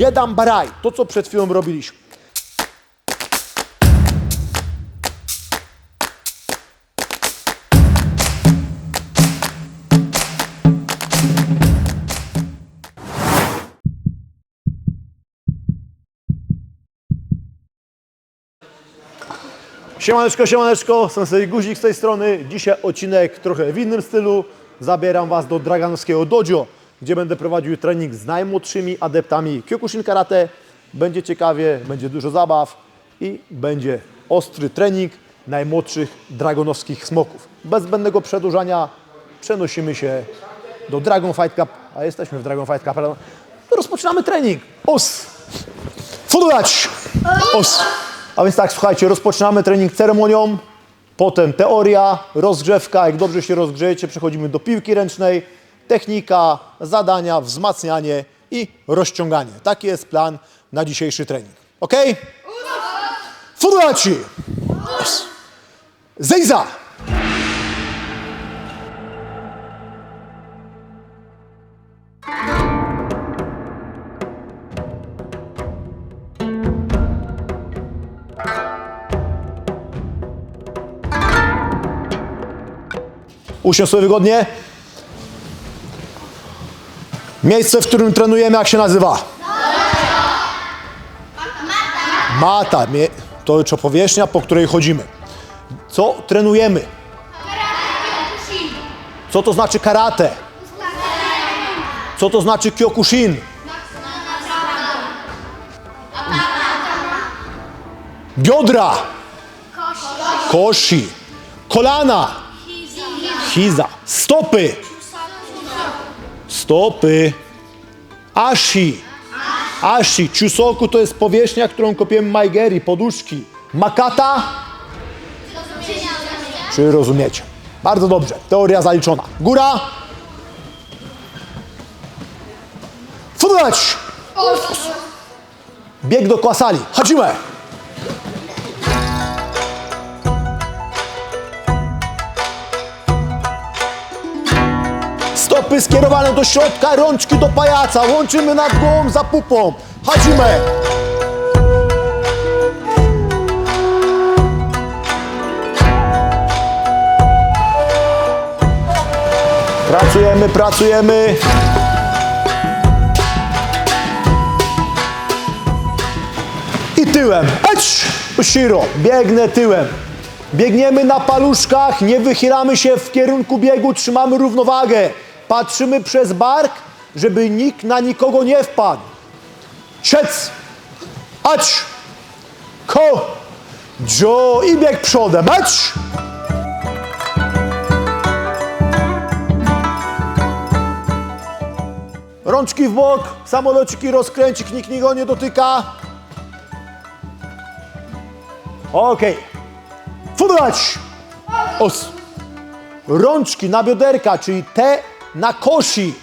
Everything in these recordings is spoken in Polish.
Biedam baraj, to co przed chwilą robiliśmy. Siemaneczko, siemaneczko, Sensei Guzik z tej strony. Dzisiaj odcinek trochę w innym stylu. Zabieram Was do Draganowskiego Dojo, gdzie będę prowadził trening z najmłodszymi adeptami Kyokushin Karate. Będzie ciekawie, będzie dużo zabaw i będzie ostry trening najmłodszych dragonowskich smoków. Bez zbędnego przedłużania przenosimy się do Dragon Fight Cup, a jesteśmy w Dragon Fight Cup. Rozpoczynamy trening. Os! Fodować! Os! A więc tak, słuchajcie, rozpoczynamy trening ceremonią, potem teoria, rozgrzewka. Jak dobrze się rozgrzejecie, przechodzimy do piłki ręcznej, technika, zadania, wzmacnianie i rozciąganie. Taki jest plan na dzisiejszy trening. Ok? Os! Zejza! Usiądź sobie wygodnie. Miejsce, w którym trenujemy, jak się nazywa? Mata. Mie- To jest powierzchnia, po której chodzimy. Co trenujemy? Co to znaczy karate? Co to znaczy kyokushin? Biodra. Koshi. Kolana. Hiza. Stopy. Stopy. Ashi. Ashi. Chusoku to jest powierzchnia, którą kopiemy maigeri, poduszki. Makata. Czy rozumiecie? Bardzo dobrze. Teoria zaliczona. Góra. Fudać. Bieg do kwasali. Hadzime. Stopy skierowane do środka, rączki do pajaca. Łączymy nad głową za pupą. Hadzime. Pracujemy, pracujemy. I tyłem. Eć! Shiro. Biegnę tyłem. Biegniemy na paluszkach, nie wychylamy się w kierunku biegu, trzymamy równowagę. Patrzymy przez bark, żeby nikt na nikogo nie wpadł. Ciec! Ać! Ko! Dzio! I bieg przodem. Ać! Rączki w bok, samolociki rozkręcik, nikt nikogo nie dotyka. Okej. Fudać! Os. Rączki na bioderka, czyli te na koshi.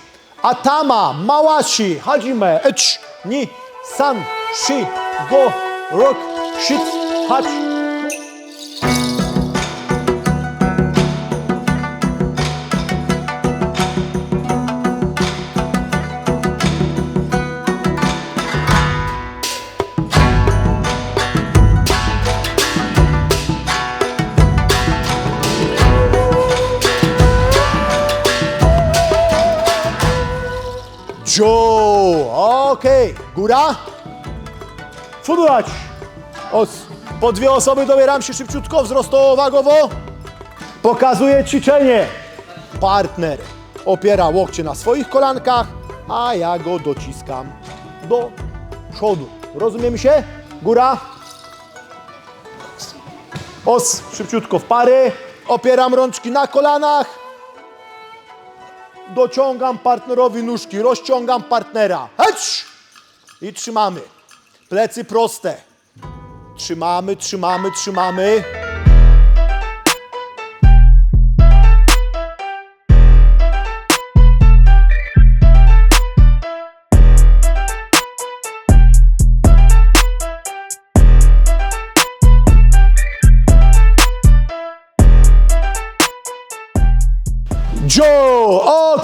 Atama, mawashi, hajime, ecz, ni, san, shi, go, rok, shit, hach. Okej, góra. Os. Po dwie osoby dobieram się szybciutko, wzrostowo, wagowo. Pokazuję ćwiczenie. Partner opiera łokcie na swoich kolankach, a ja go dociskam do przodu. Rozumiemy się? Góra. Os, szybciutko w pary. Opieram rączki na kolanach. Dociągam partnerowi nóżki, rozciągam partnera. Hecz! I trzymamy. Plecy proste. Trzymamy, trzymamy, trzymamy.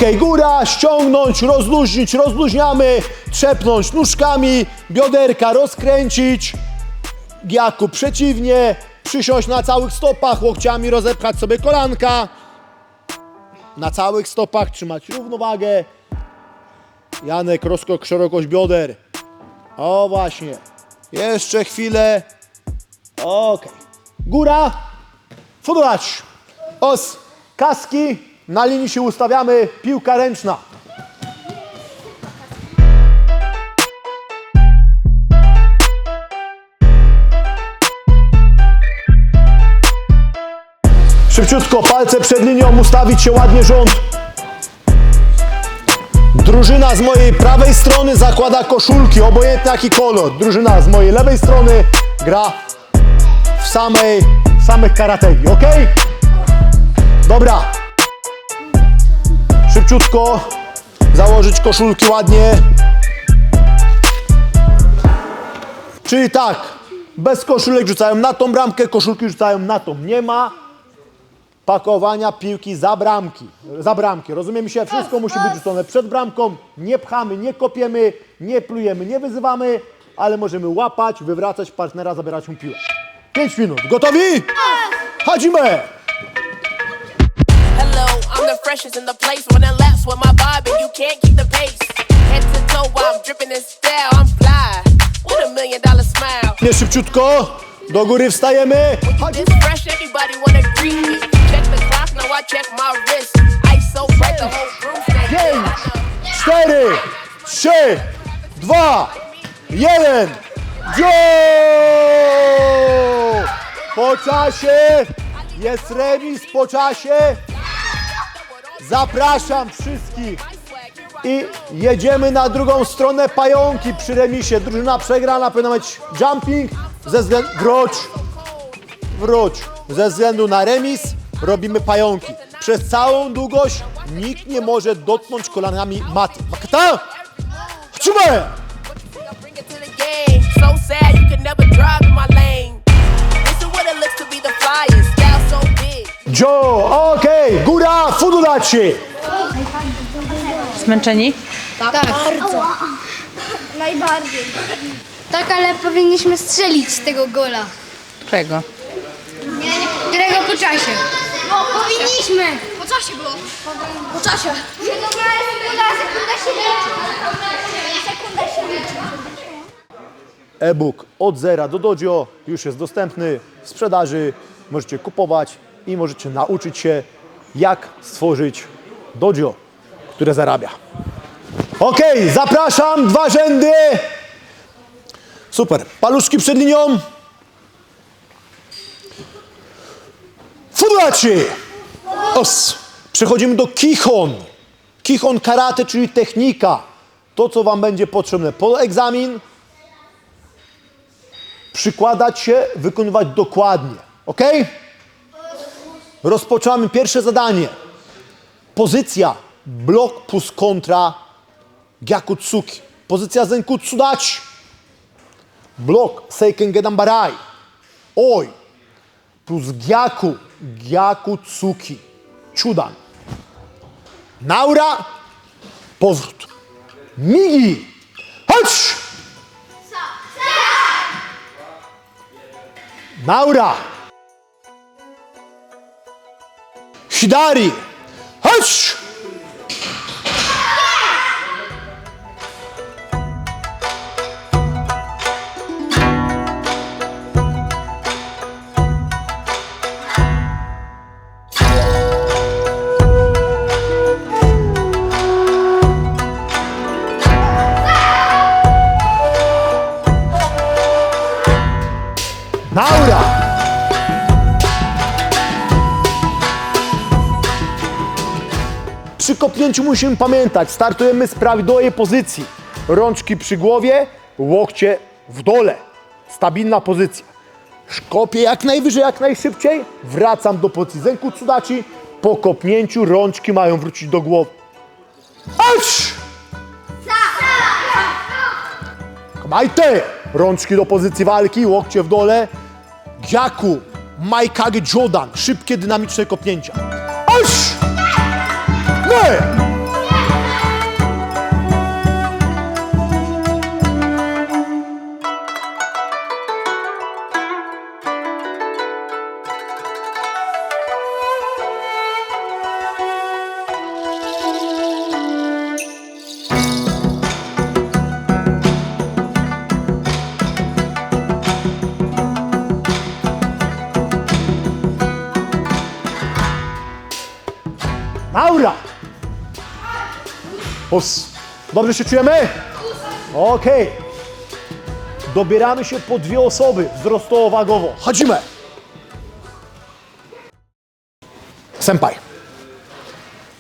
Okej, góra, ściągnąć, rozluźnić, rozluźniamy, trzepnąć nóżkami, bioderka rozkręcić. Giaku przeciwnie, przysiąść na całych stopach, łokciami rozepchać sobie kolanka. Na całych stopach trzymać równowagę. Janek, rozkok, szerokość bioder. O właśnie. Jeszcze chwilę. Okej. Góra. Fudulać. Os. Kaski. Na linii się ustawiamy. Piłka ręczna. Szybciutko palce przed linią, ustawić się ładnie rząd. Drużyna z mojej prawej strony zakłada koszulki, obojętny jaki kolor. Drużyna z mojej lewej strony gra w samej, samych karategi, ok? Dobra. Szybciutko założyć koszulki ładnie. Czyli tak, bez koszulek rzucają na tą bramkę, koszulki rzucają na tą. Nie ma pakowania piłki za bramki. Za bramki. Rozumiemy się? Wszystko musi być rzucone przed bramką. Nie pchamy, nie kopiemy, nie plujemy, nie wyzywamy, ale możemy łapać, wywracać partnera, zabierać mu piłę. 5 minut. Gotowi? Chodzimy! Freshest in the place. Running laps with my vibe, and you can't keep the pace. Head to toe, I'm dripping in style. I'm fly with a million dollar smile. Nie szybciutko. Do góry wstajemy. This fresh, everybody wanna greet me. Check the clock, now I check my wrist. Ice so bright, the whole room Pięć, cztery, trzy, dwa, jeden. Go! Po czasie jest remis po czasie. Zapraszam wszystkich i jedziemy na drugą stronę pająki przy remisie. Drużyna przegrana powinna mieć jumping ze względu... Wróć! Wróć! Ze względu na remis robimy pająki. Przez całą długość nikt nie może dotknąć kolanami maty. Makata! Trzymaj! Joe, okej, góra, fudulaci! Zmęczeni? Najbardziej. Tak, ale powinniśmy strzelić z tego gola. Czego? Którego po czasie. No, powinniśmy. Po czasie było. Po czasie. Sekunda, sekunda, sekunda się liczy. Sekunda się liczy. E-book od zera do dojo już jest dostępny w sprzedaży. Możecie kupować i możecie nauczyć się, jak stworzyć dojo, które zarabia. Ok, zapraszam, dwa rzędy. Super. Paluszki przed linią. Fudulaci! Os. Przechodzimy do Kihon. Kihon karate, czyli technika. To, co Wam będzie potrzebne po egzamin, przykładać się, wykonywać dokładnie. Ok? Rozpoczynamy pierwsze zadanie. Pozycja blok plus kontra Gyakutsuki. Pozycja Zenkutsu dachi. Blok Seiken Gedan Barai. Oj. Plus Gyaku Gyakutsuki. Chudan. Naura. Powrót. Migi. Chodź! Naura. Hidari. Chodź! Przy kopnięciu musimy pamiętać, startujemy z prawidłowej pozycji. Rączki przy głowie, łokcie w dole. Stabilna pozycja. Kopię jak najwyżej, jak najszybciej. Wracam do pozycji zęku cudaci. Po kopnięciu rączki mają wrócić do głowy. Aż! Majte! Rączki do pozycji walki, łokcie w dole. Gyaku, Maikage Jodan. Szybkie, dynamiczne kopnięcia. Aż! 들 나오라. Dobrze się czujemy? Okej. Dobieramy się po dwie osoby wzrostowo-wagowo. Chodzimy! Senpai.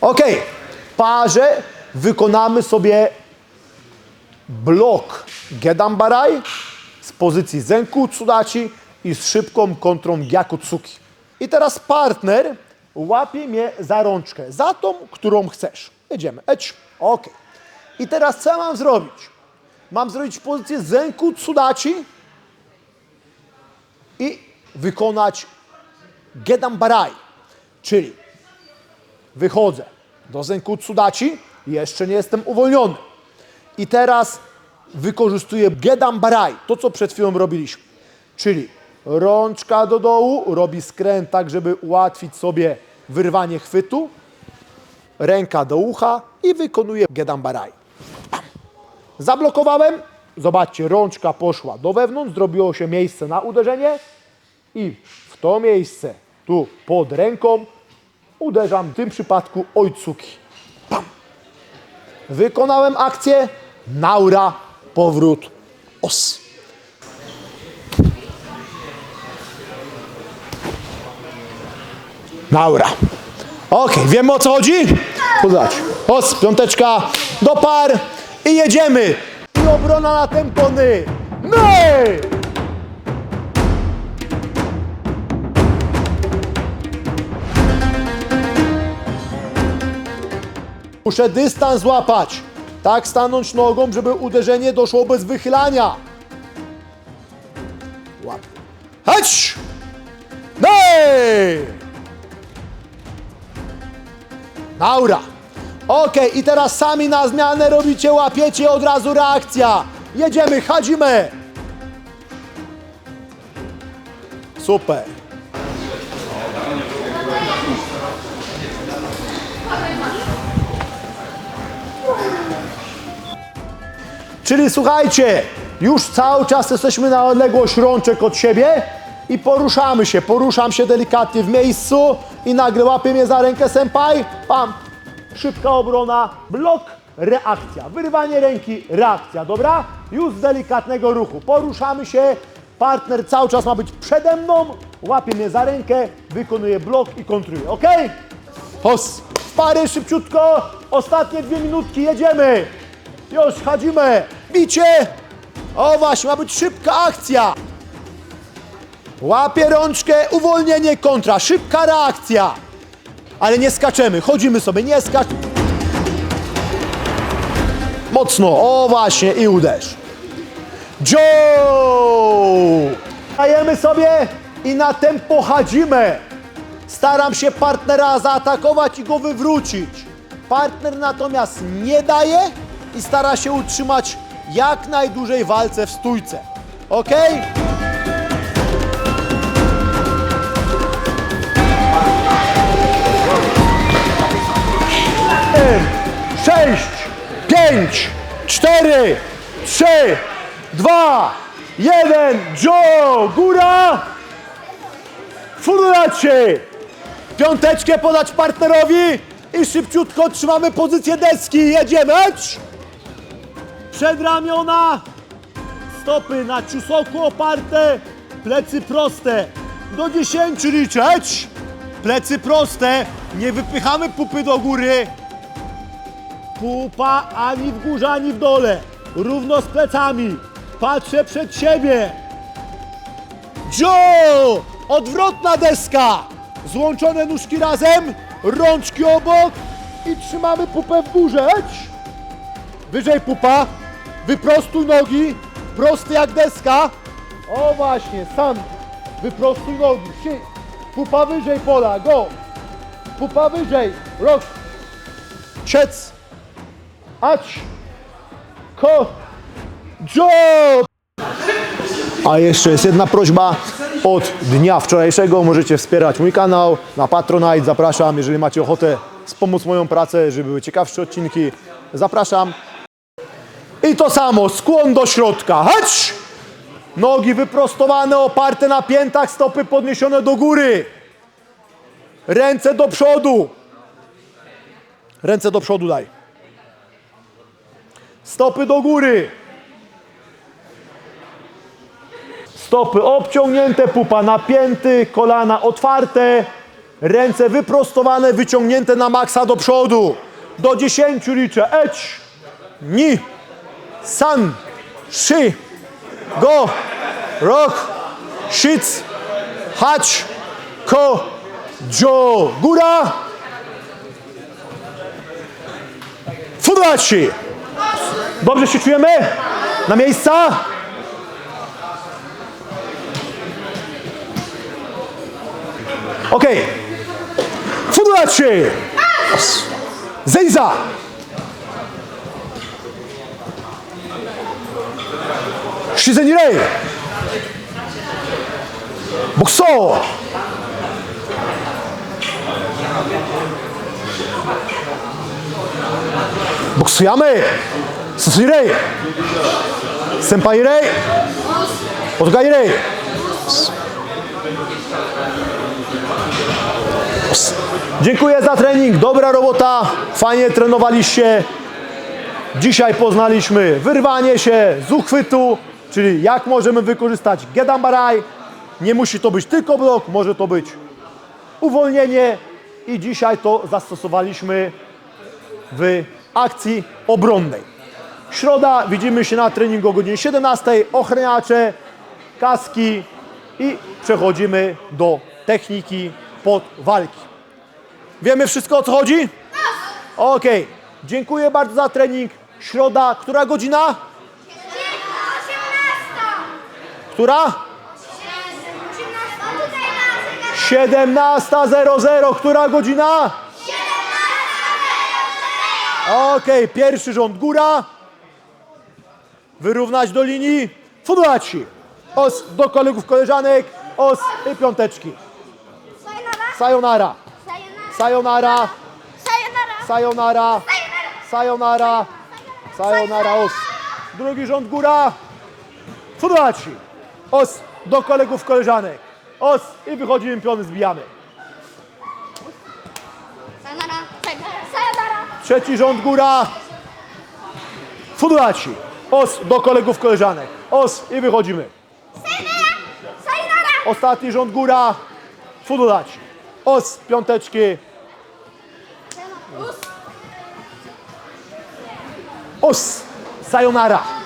Okej. W parze wykonamy sobie blok Gedambarai z pozycji Zenku Tsudachi i z szybką kontrą Gyakutsuki. I teraz partner łapie mnie za rączkę, za tą, którą chcesz. Jedziemy. Eć. Ok. I teraz co ja mam zrobić? Mam zrobić pozycję Zenku Tsudachi i wykonać Gedambarai, czyli wychodzę do Zenku Tsudachi, jeszcze nie jestem uwolniony. I teraz wykorzystuję Gedam Barai, to co przed chwilą robiliśmy. Czyli rączka do dołu, robi skręt tak, żeby ułatwić sobie wyrwanie chwytu. Ręka do ucha i wykonuję Gedam Barai. Pam. Zablokowałem, zobaczcie, rączka poszła do wewnątrz, zrobiło się miejsce na uderzenie i w to miejsce, tu pod ręką, uderzam w tym przypadku ojcuki. Wykonałem akcję, naura, powrót, os. Naura. Okej, wiemy o co chodzi? Podać. Os, piąteczka, do par i jedziemy. I obrona na tempony. My! Muszę dystans złapać. Tak stanąć nogą, żeby uderzenie doszło bez wychylania. Łap. Hać! Nej! Naura. Ok, i teraz sami na zmianę robicie, łapiecie od razu reakcja. Jedziemy, chadzimy. Super. Czyli słuchajcie, już cały czas jesteśmy na odległość rączek od siebie i poruszamy się. Poruszam się delikatnie w miejscu i nagle łapie mnie za rękę senpai. Pam. Szybka obrona, blok, reakcja. Wyrwanie ręki, reakcja, dobra? Już z delikatnego ruchu. Poruszamy się. Partner cały czas ma być przede mną. Łapie mnie za rękę, wykonuje blok i kontruje. Ok? Hos. Pary szybciutko. Ostatnie dwie minutki, jedziemy. Już, chodzimy. Bicie. O właśnie, ma być szybka akcja. Łapie rączkę, uwolnienie kontra, szybka reakcja. Ale nie skaczemy, chodzimy sobie, nie skacz. Mocno, o właśnie i uderz. Joe! Dajemy sobie i na tempo chodzimy. Staram się partnera zaatakować i go wywrócić. Partner natomiast nie daje i stara się utrzymać jak najdłużej walce w stójce. Ok? Sześć, pięć, cztery, trzy, dwa, jeden, Joe! Góra! Furulacie! Piąteczkę podać partnerowi i szybciutko trzymamy pozycję deski. Jedziemy! Eć! Przedramiona, stopy na ciusoku oparte, plecy proste. Do 10 liczeć. Plecy proste, nie wypychamy pupy do góry. Pupa ani w górze, ani w dole. Równo z plecami. Patrzę przed siebie. Joe! Odwrotna deska! Złączone nóżki razem, rączki obok i trzymamy pupę w górze. Wyżej pupa, wyprostuj nogi, prosty jak deska. O właśnie, sam, wyprostuj nogi. Pupa wyżej pola, go. Pupa wyżej, rok. Ciec. Ać. Ko. Joe! A jeszcze jest jedna prośba. Od dnia wczorajszego możecie wspierać mój kanał na Patronite. Zapraszam, jeżeli macie ochotę wspomóc moją pracę, żeby były ciekawsze odcinki. Zapraszam. I to samo, skłon do środka. Hać! Nogi wyprostowane, oparte na piętach, stopy podniesione do góry. Ręce do przodu. Ręce do przodu daj. Stopy do góry. Stopy obciągnięte, pupa napięty, kolana otwarte, ręce wyprostowane, wyciągnięte na maksa do przodu. Do 10 liczę. Eć, ni, san, shi, go, rok, shic, hać, ko, jo. Góra. Fudaci. Dobrze się czujemy? Na miejsca? Okej. Fudaci. Zejza. Shizenirei. Bokso. Boksujemy. Susurei. Senpairei. Odgairei. Dziękuję za trening, dobra robota, fajnie trenowaliście. Dzisiaj poznaliśmy wyrwanie się z uchwytu, czyli jak możemy wykorzystać Gedambaraj. Nie musi to być tylko blok, może to być uwolnienie i dzisiaj to zastosowaliśmy w akcji obronnej. Środa, widzimy się na treningu o godzinie 17, ochraniacze, kaski i przechodzimy do techniki pod walki. Wiemy wszystko o co chodzi? Okej, dziękuję bardzo za trening. Środa, która godzina? 18! Która? 18! Tutaj na 17.00, która godzina? Okej, pierwszy rząd góra. Wyrównać do linii. Fudulaci. Os do kolegów, koleżanek. Os i piąteczki. Sayonara! Sayonara. Sayonara. Sayonara! Sayonara. Os. Drugi rząd góra. Fudulaci. Os do kolegów, koleżanek. Os i wychodzimy piony, zbijamy. Sayonara! Sayonara! Trzeci rząd góra. Fudulaci. Os do kolegów, koleżanek. Os i wychodzimy. Ostatni rząd góra. Fudulaci. Os, piąteczki. Os. Sayonara.